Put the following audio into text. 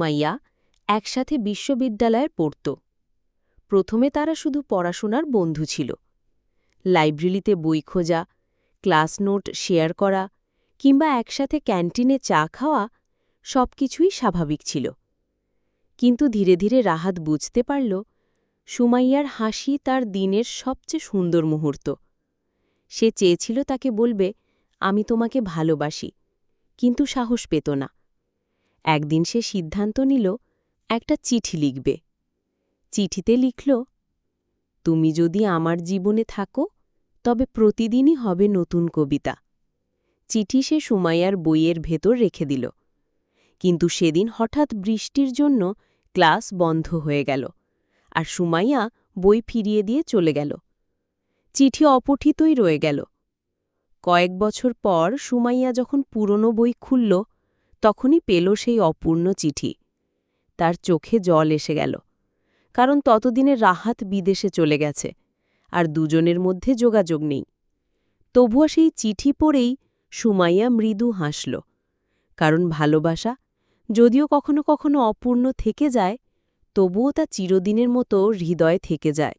মাইয়া একসাথে বিশ্ববিদ্যালয়ে পড়ত। প্রথমে তারা শুধু পড়াশোনার বন্ধু ছিল। লাইব্রেরিতে বই খোঁজা, ক্লাস নোট শেয়ার করা কিংবা একসাথে ক্যান্টিনে চা খাওয়া সবকিছুই স্বাভাবিক ছিল। কিন্তু ধীরে ধীরে রাহাত বুঝতে পারল, সুমাইয়ার হাসি তার দিনের সবচেয়ে সুন্দর মুহূর্ত। সে চেয়েছিল তাকে বলবে, আমি তোমাকে ভালোবাসি, কিন্তু সাহস পেত না। একদিন সে সিদ্ধান্ত নিল, একটা চিঠি লিখবে। চিঠিতে লিখল, তুমি যদি আমার জীবনে থাকো, তবে প্রতিদিনই হবে নতুন কবিতা। চিঠি সে সুমাইয়ার বইয়ের ভেতর রেখে দিল। কিন্তু সেদিন হঠাৎ বৃষ্টির জন্য ক্লাস বন্ধ হয়ে গেল আর সুমাইয়া বই ফিরিয়ে দিয়ে চলে গেল। চিঠি অপঠিতই রয়ে গেল। কয়েক বছর পর সুমাইয়া যখন পুরনো বই খুলল তখনই পেল সেই অপূর্ণ চিঠি। তার চোখে জল এসে গেল, কারণ ততদিনে রাহাত বিদেশে চলে গেছে, আর দুজনের মধ্যে যোগাযোগ নেই। তবুও সেই চিঠি পড়েই সুমাইয়া মৃদু হাসল, কারণ ভালোবাসা যদিও কখনো কখনো অপূর্ণ থেকে যায়, তবুও তা চিরদিনের মতো হৃদয়ে থেকে যায়।